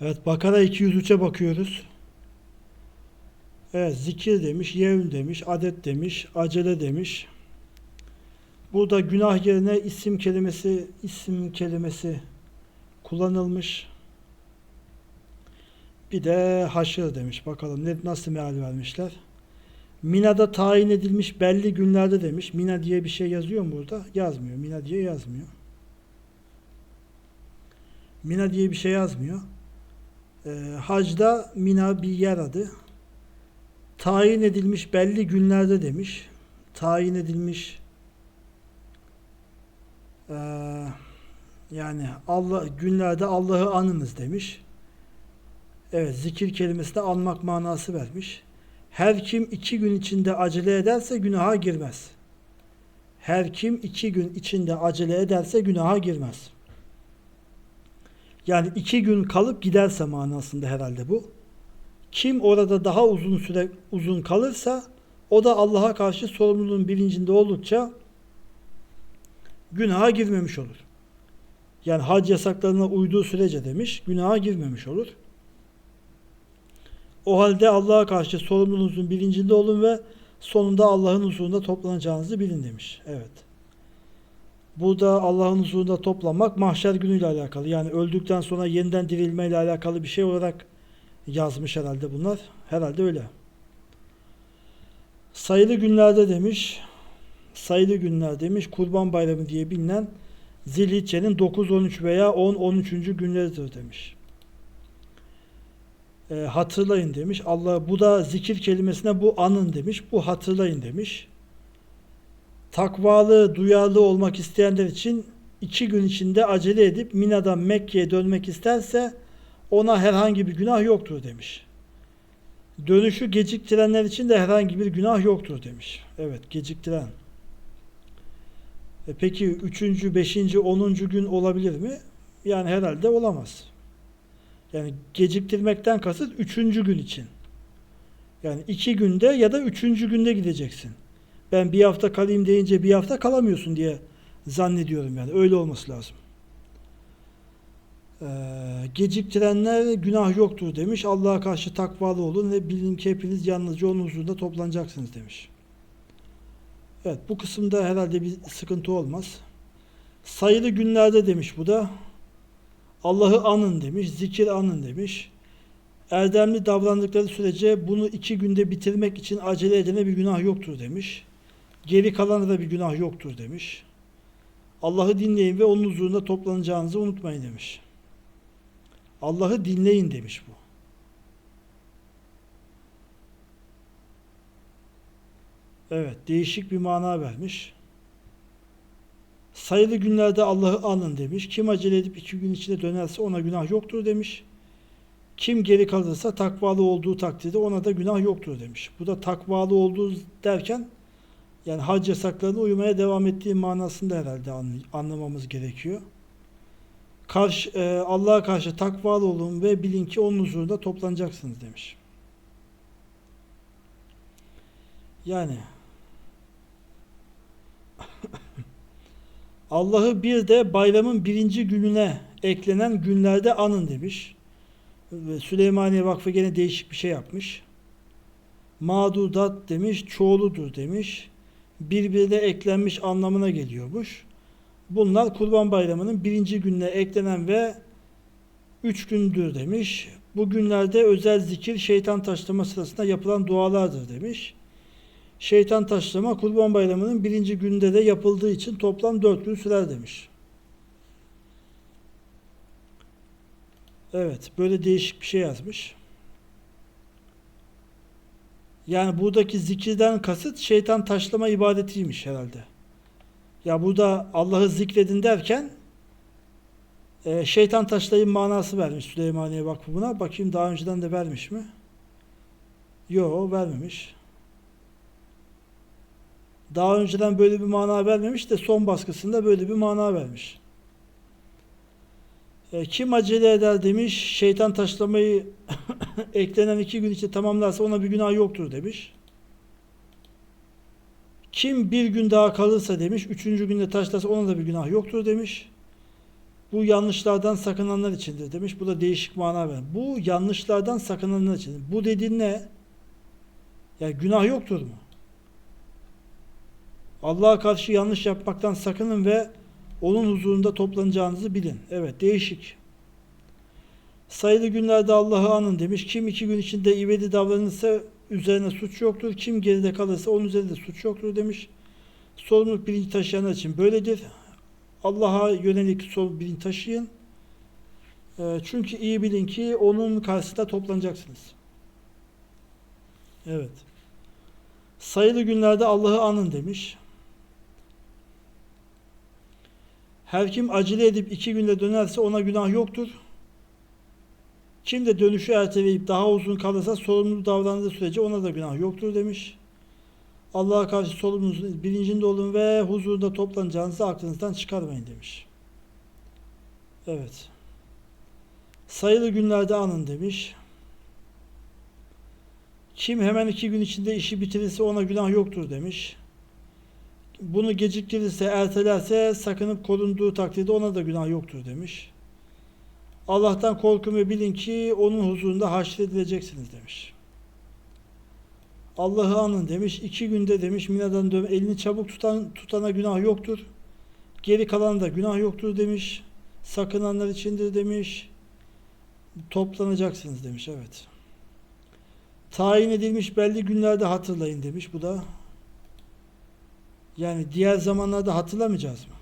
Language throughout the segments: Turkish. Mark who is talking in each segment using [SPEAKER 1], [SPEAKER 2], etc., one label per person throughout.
[SPEAKER 1] Evet Bakara 203'e bakıyoruz. Evet zikir demiş, yevm demiş, adet demiş, acele demiş. Burada günah yerine isim kelimesi, isim kelimesi kullanılmış. Bir de haşır demiş. Bakalım ne, nasıl meal vermişler. Mina'da tayin edilmiş belli günlerde demiş. Mina diye bir şey yazıyor mu burada? Yazmıyor. Mina diye yazmıyor. Mina diye bir şey yazmıyor. Ee, hacda Mina bir yer adı. Tayin edilmiş belli günlerde demiş. Tayin edilmiş ee, yani Allah günlerde Allah'ı anınız demiş. Evet zikir kelimesine anmak manası vermiş. Her kim iki gün içinde acele ederse günaha girmez. Her kim iki gün içinde acele ederse günaha girmez. Yani iki gün kalıp giderse manasında herhalde bu. Kim orada daha uzun süre uzun kalırsa o da Allah'a karşı sorumluluğun bilincinde oldukça günaha girmemiş olur. Yani hac yasaklarına uyduğu sürece demiş, günaha girmemiş olur. O halde Allah'a karşı sorumluluğunuzun bilincinde olun ve sonunda Allah'ın huzurunda toplanacağınızı bilin demiş. Evet. Burada Allah'ın huzurunda toplanmak mahşer günüyle alakalı. Yani öldükten sonra yeniden dirilmeyle alakalı bir şey olarak yazmış herhalde bunlar. Herhalde öyle. Sayılı günlerde demiş. Sayılı günler demiş. Kurban Bayramı diye bilinen Zilhicce'nin 9, 13 veya 10, 13. günleridir demiş. E, hatırlayın demiş. Allah bu da zikir kelimesine bu anın demiş. Bu hatırlayın demiş. Takvalı, duyarlı olmak isteyenler için iki gün içinde acele edip Mina'dan Mekke'ye dönmek isterse ona herhangi bir günah yoktur demiş. Dönüşü geciktirenler için de herhangi bir günah yoktur demiş. Evet geciktiren. E peki üçüncü, beşinci, onuncu gün olabilir mi? Yani herhalde olamaz. Yani geciktirmekten kasıt üçüncü gün için. Yani iki günde ya da üçüncü günde gideceksin. Ben bir hafta kalayım deyince bir hafta kalamıyorsun diye zannediyorum yani. Öyle olması lazım. Ee, geciktirenler günah yoktur demiş. Allah'a karşı takvalı olun ve bilin ki hepiniz yalnızca onun huzurunda toplanacaksınız demiş. Evet bu kısımda herhalde bir sıkıntı olmaz. Sayılı günlerde demiş bu da. Allah'ı anın demiş, zikir anın demiş. Erdemli davrandıkları sürece bunu iki günde bitirmek için acele edene bir günah yoktur demiş. Geri kalana da bir günah yoktur demiş. Allah'ı dinleyin ve onun huzurunda toplanacağınızı unutmayın demiş. Allah'ı dinleyin demiş bu. Evet, değişik bir mana vermiş. Sayılı günlerde Allah'ı anın demiş. Kim acele edip iki gün içinde dönerse ona günah yoktur demiş. Kim geri kalırsa takvalı olduğu takdirde ona da günah yoktur demiş. Bu da takvalı olduğu derken yani hac yasaklarına uymaya devam ettiği manasında herhalde anlamamız gerekiyor. Karşı, e, Allah'a karşı takvalı olun ve bilin ki onun huzurunda toplanacaksınız demiş. Yani Allah'ı bir de bayramın birinci gününe eklenen günlerde anın demiş. Süleymaniye Vakfı gene değişik bir şey yapmış. Mağdudat demiş, çoğuludur demiş. Birbirine eklenmiş anlamına geliyormuş. Bunlar Kurban Bayramı'nın birinci gününe eklenen ve üç gündür demiş. Bu günlerde özel zikir şeytan taşlama sırasında yapılan dualardır demiş. Şeytan taşlama Kurban Bayramı'nın birinci günde de yapıldığı için toplam dört gün sürer demiş. Evet, böyle değişik bir şey yazmış. Yani buradaki zikirden kasıt şeytan taşlama ibadetiymiş herhalde. Ya burada Allah'ı zikredin derken e, şeytan taşlayın manası vermiş Süleymaniye Vakfı buna. Bakayım daha önceden de vermiş mi? Yok vermemiş. Daha önceden böyle bir mana vermemiş de son baskısında böyle bir mana vermiş. E, kim acele eder demiş. Şeytan taşlamayı eklenen iki gün içinde tamamlarsa ona bir günah yoktur demiş. Kim bir gün daha kalırsa demiş. Üçüncü günde taşlarsa ona da bir günah yoktur demiş. Bu yanlışlardan sakınanlar içindir demiş. Bu da değişik mana ver. Bu yanlışlardan sakınanlar için. Bu dediğin ne? Ya günah yoktur mu? Allah'a karşı yanlış yapmaktan sakının ve onun huzurunda toplanacağınızı bilin. Evet değişik. Sayılı günlerde Allah'ı anın demiş. Kim iki gün içinde ivedi davranırsa üzerine suç yoktur. Kim geride kalırsa onun üzerinde suç yoktur demiş. Sorumluluk bilinci taşıyanlar için böyledir. Allah'a yönelik sorumluluk bilinci taşıyın. Ee, çünkü iyi bilin ki onun karşısında toplanacaksınız. Evet. Sayılı günlerde Allah'ı anın demiş. Her kim acele edip iki günde dönerse ona günah yoktur. Kim de dönüşü erteleyip daha uzun kalırsa sorumlu davrandığı sürece ona da günah yoktur demiş. Allah'a karşı sorumluluğunuzun bilincinde olun ve huzurunda toplanacağınızı aklınızdan çıkarmayın demiş. Evet. Sayılı günlerde anın demiş. Kim hemen iki gün içinde işi bitirirse ona günah yoktur demiş. Bunu geciktirirse, ertelerse sakınıp korunduğu takdirde ona da günah yoktur demiş. Allah'tan korkun ve bilin ki onun huzurunda haşredileceksiniz demiş. Allah'ı anın demiş. iki günde demiş Mina'dan dön elini çabuk tutan tutana günah yoktur. Geri kalan da günah yoktur demiş. Sakınanlar içindir demiş. Toplanacaksınız demiş. Evet. Tayin edilmiş belli günlerde hatırlayın demiş. Bu da yani diğer zamanlarda hatırlamayacağız mı?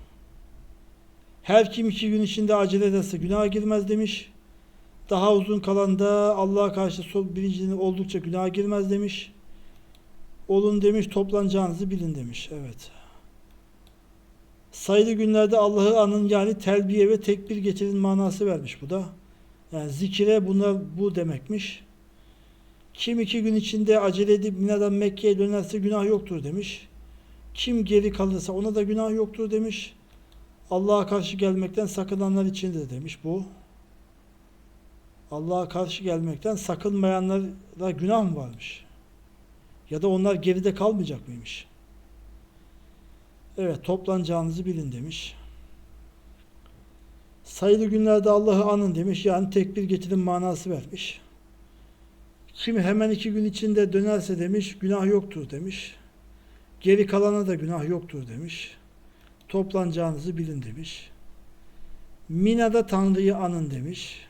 [SPEAKER 1] Her kim iki gün içinde acele ederse günaha girmez demiş. Daha uzun kalan da Allah'a karşı sol bilincinin oldukça günaha girmez demiş. Olun demiş, toplanacağınızı bilin demiş. Evet. Sayılı günlerde Allah'ı anın yani telbiye ve tekbir getirin manası vermiş bu da. Yani zikire bunlar bu demekmiş. Kim iki gün içinde acele edip Mina'dan Mekke'ye dönerse günah yoktur demiş. Kim geri kalırsa ona da günah yoktur demiş. Allah'a karşı gelmekten sakınanlar içindir demiş bu. Allah'a karşı gelmekten sakınmayanlara günah mı varmış? Ya da onlar geride kalmayacak mıymış? Evet toplanacağınızı bilin demiş. Sayılı günlerde Allah'ı anın demiş. Yani tekbir getirin manası vermiş. Kim hemen iki gün içinde dönerse demiş günah yoktur demiş. Geri kalana da günah yoktur demiş. Toplanacağınızı bilin demiş. Mina'da Tanrı'yı anın demiş.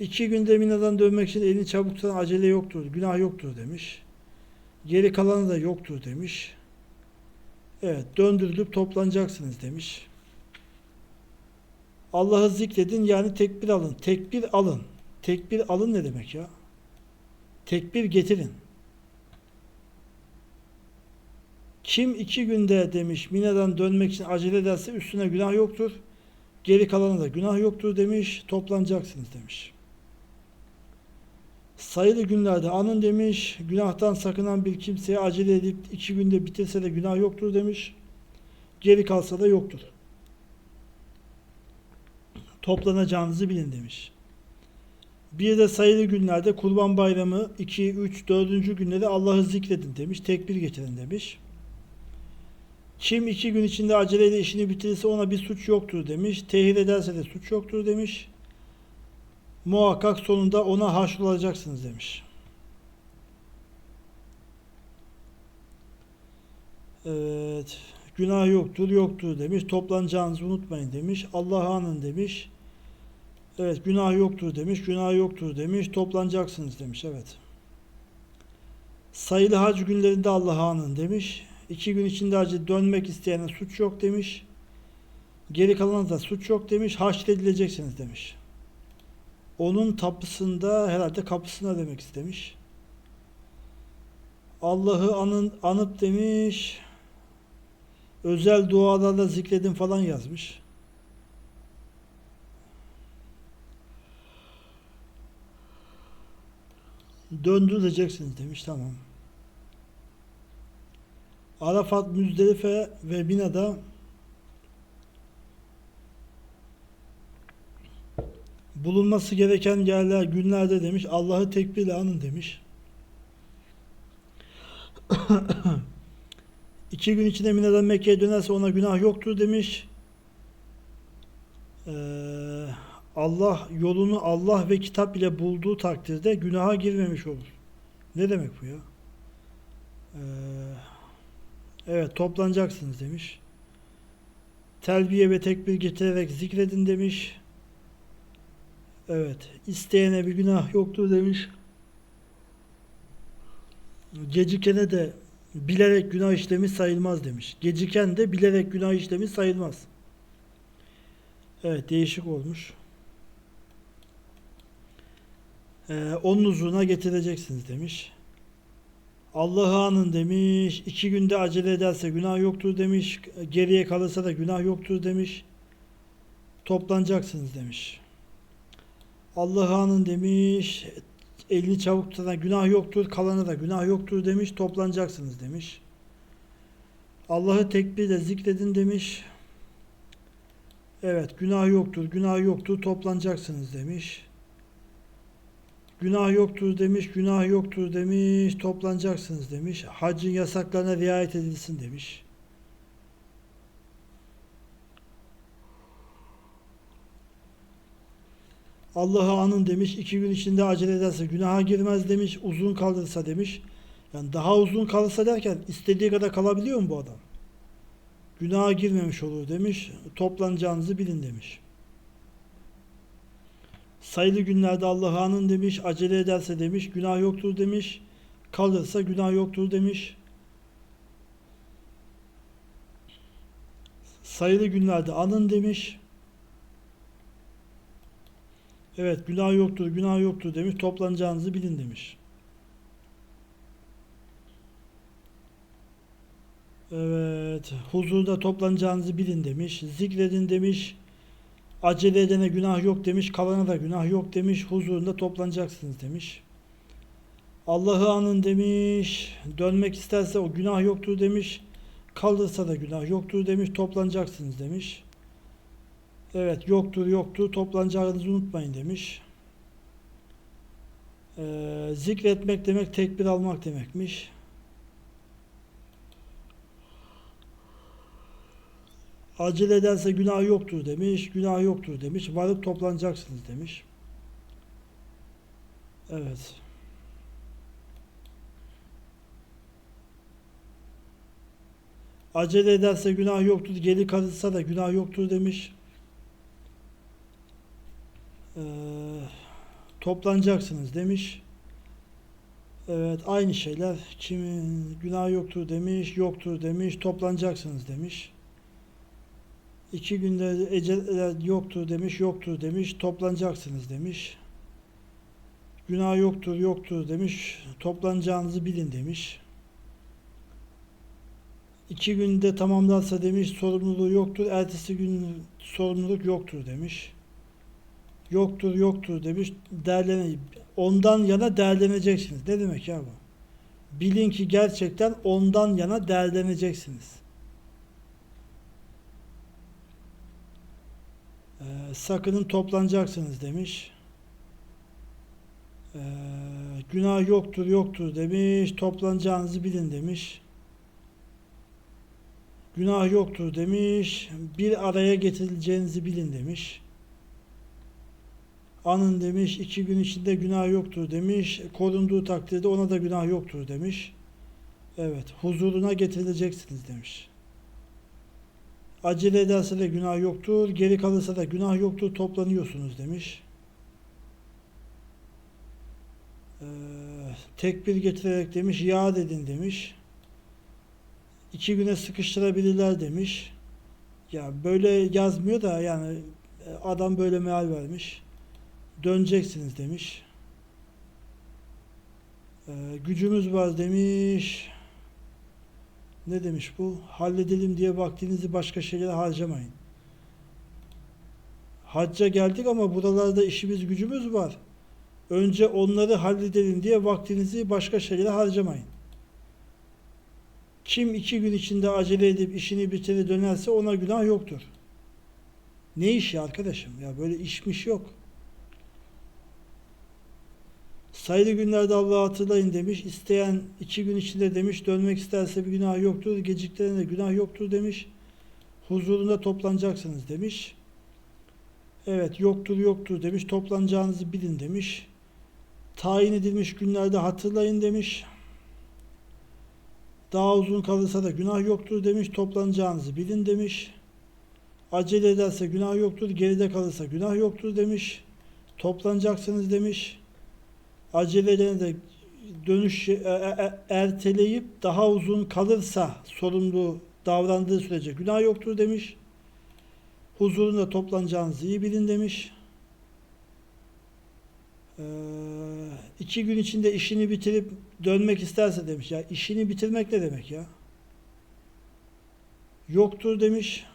[SPEAKER 1] İki günde Mina'dan dönmek için elini çabuk tutan acele yoktur, günah yoktur demiş. Geri kalanı da yoktur demiş. Evet, döndürülüp toplanacaksınız demiş. Allah'ı zikredin yani tekbir alın. Tekbir alın. Tekbir alın ne demek ya? Tekbir getirin. Kim iki günde demiş Mina'dan dönmek için acele ederse üstüne günah yoktur. Geri kalana da günah yoktur demiş. Toplanacaksınız demiş. Sayılı günlerde anın demiş. Günahtan sakınan bir kimseye acele edip iki günde bitirse de günah yoktur demiş. Geri kalsa da yoktur. Toplanacağınızı bilin demiş. Bir de sayılı günlerde Kurban Bayramı 2, 3, 4. günde de Allah'ı zikredin demiş. Tekbir getirin demiş. Kim iki gün içinde aceleyle işini bitirirse ona bir suç yoktur demiş. Tehir ederse de suç yoktur demiş. Muhakkak sonunda ona haşrolacaksınız demiş. Evet. Günah yoktur, yoktur demiş. Toplanacağınızı unutmayın demiş. Allah'a anın demiş. Evet, günah yoktur demiş. Günah yoktur demiş. Toplanacaksınız demiş. Evet. Sayılı hac günlerinde Allah'a anın demiş. İki gün içinde hacı dönmek isteyene suç yok demiş. Geri kalana da suç yok demiş. Haşredileceksiniz demiş. Onun tapısında herhalde kapısına demek istemiş. Allah'ı anın, anıp demiş. Özel dualarla zikredin falan yazmış. Döndürüleceksiniz demiş. Tamam. Arafat, Müzdelife ve Mina'da bulunması gereken yerler günlerde demiş. Allah'ı tekbirle anın demiş. İki gün içinde Mina'dan Mekke'ye dönerse ona günah yoktur demiş. Ee, Allah yolunu Allah ve kitap ile bulduğu takdirde günaha girmemiş olur. Ne demek bu ya? Ee, evet toplanacaksınız demiş. Telbiye ve tekbir getirerek zikredin demiş. Evet. isteyene bir günah yoktur demiş. Gecikene de bilerek günah işlemi sayılmaz demiş. Geciken de bilerek günah işlemi sayılmaz. Evet değişik olmuş. Ee, onun huzuruna getireceksiniz demiş. Allah'ı anın demiş. iki günde acele ederse günah yoktur demiş. Geriye kalırsa da günah yoktur demiş. Toplanacaksınız demiş. Allah'ı anın demiş. Elini çabuk tutana günah yoktur. Kalana da günah yoktur demiş. Toplanacaksınız demiş. Allah'ı tekbirle zikredin demiş. Evet günah yoktur. Günah yoktur. Toplanacaksınız demiş. Günah yoktur demiş, günah yoktur demiş, toplanacaksınız demiş. Hacın yasaklarına riayet edilsin demiş. Allah'ı anın demiş, iki gün içinde acele ederse günaha girmez demiş, uzun kalırsa demiş. Yani daha uzun kalırsa derken istediği kadar kalabiliyor mu bu adam? Günaha girmemiş olur demiş, toplanacağınızı bilin demiş. Sayılı günlerde Allah'ı anın demiş, acele ederse demiş, günah yoktur demiş, kalırsa günah yoktur demiş. Sayılı günlerde anın demiş. Evet günah yoktur, günah yoktur demiş, toplanacağınızı bilin demiş. Evet, huzurda toplanacağınızı bilin demiş, zikredin demiş, Acele edene günah yok demiş, kalana da günah yok demiş, huzurunda toplanacaksınız demiş. Allah'ı anın demiş, dönmek isterse o günah yoktur demiş, kalırsa da günah yoktur demiş, toplanacaksınız demiş. Evet yoktur yoktur, toplanacağınızı unutmayın demiş. Ee, zikretmek demek tekbir almak demekmiş. Acele ederse günah yoktur demiş. Günah yoktur demiş. Varıp toplanacaksınız demiş. Evet. Acele ederse günah yoktur. Geri kalırsa da günah yoktur demiş. Ee, toplanacaksınız demiş. Evet aynı şeyler. Kimin günah yoktur demiş, yoktur demiş, toplanacaksınız demiş. İki günde ecel yoktur demiş, yoktur demiş, toplanacaksınız demiş. Günah yoktur, yoktur demiş, toplanacağınızı bilin demiş. İki günde tamamlarsa demiş, sorumluluğu yoktur, ertesi gün sorumluluk yoktur demiş. Yoktur, yoktur demiş, değerlene, ondan yana değerleneceksiniz. Ne demek ya bu? Bilin ki gerçekten ondan yana değerleneceksiniz. Ee, sakının toplanacaksınız demiş. Ee, günah yoktur yoktur demiş. Toplanacağınızı bilin demiş. Günah yoktur demiş. Bir araya getirileceğinizi bilin demiş. Anın demiş. iki gün içinde günah yoktur demiş. Korunduğu takdirde ona da günah yoktur demiş. Evet. Huzuruna getirileceksiniz demiş. Acele ederse de günah yoktur, geri kalırsa da günah yoktur, toplanıyorsunuz demiş. Ee, tekbir getirerek demiş, ya dedin demiş. İki güne sıkıştırabilirler demiş. Ya böyle yazmıyor da yani e, adam böyle meal vermiş. Döneceksiniz demiş. Ee, gücümüz var demiş. Ne demiş bu? Halledelim diye vaktinizi başka şeylere harcamayın. Hacca geldik ama buralarda işimiz gücümüz var. Önce onları halledelim diye vaktinizi başka şeylere harcamayın. Kim iki gün içinde acele edip işini bitirir dönerse ona günah yoktur. Ne iş ya arkadaşım? Ya böyle işmiş yok. Sayılı günlerde Allah'ı hatırlayın demiş. İsteyen iki gün içinde demiş. Dönmek isterse bir günah yoktur. Geciklerinde günah yoktur demiş. Huzurunda toplanacaksınız demiş. Evet yoktur yoktur demiş. Toplanacağınızı bilin demiş. Tayin edilmiş günlerde hatırlayın demiş. Daha uzun kalırsa da günah yoktur demiş. Toplanacağınızı bilin demiş. Acele ederse günah yoktur. Geride kalırsa günah yoktur demiş. Toplanacaksınız demiş. Acele edene de dönüş e- e- e- erteleyip daha uzun kalırsa sorumlu davrandığı sürece günah yoktur demiş. Huzurunda toplanacağınızı iyi bilin demiş. Ee, iki gün içinde işini bitirip dönmek isterse demiş. Ya işini bitirmek ne demek ya? Yoktur demiş.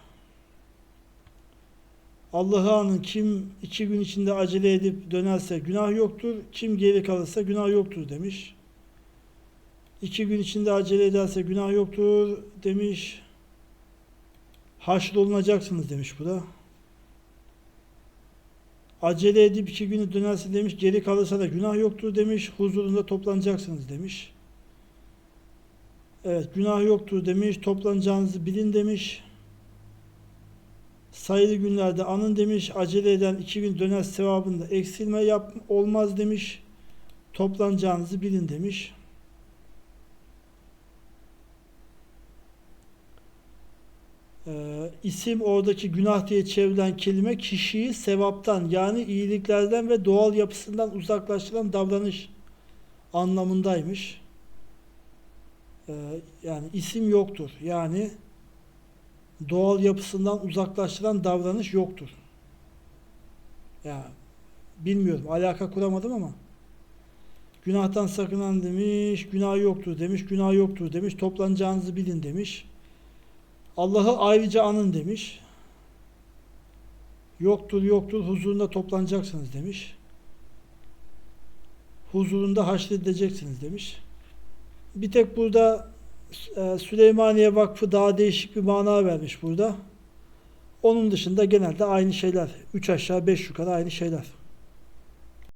[SPEAKER 1] Allah'a anın kim iki gün içinde acele edip dönerse günah yoktur. Kim geri kalırsa günah yoktur demiş. İki gün içinde acele ederse günah yoktur demiş. Haşrolunacaksınız demiş bu da. Acele edip iki günü dönerse demiş. Geri kalırsa da günah yoktur demiş. Huzurunda toplanacaksınız demiş. Evet günah yoktur demiş. Toplanacağınızı bilin demiş. Sayılı günlerde anın demiş. Acele eden iki gün döner sevabında eksilme yap olmaz demiş. Toplanacağınızı bilin demiş. Ee, isim oradaki günah diye çevrilen kelime kişiyi sevaptan yani iyiliklerden ve doğal yapısından uzaklaştıran davranış anlamındaymış. Ee, yani isim yoktur. Yani doğal yapısından uzaklaştıran davranış yoktur. Ya bilmiyorum. Alaka kuramadım ama. Günahtan sakınan demiş, günah yoktur demiş, günah yoktur demiş, toplanacağınızı bilin demiş. Allah'ı ayrıca anın demiş. Yoktur yoktur huzurunda toplanacaksınız demiş. Huzurunda haşredileceksiniz demiş. Bir tek burada Süleymaniye Vakfı daha değişik bir mana vermiş burada. Onun dışında genelde aynı şeyler. Üç aşağı beş yukarı aynı şeyler.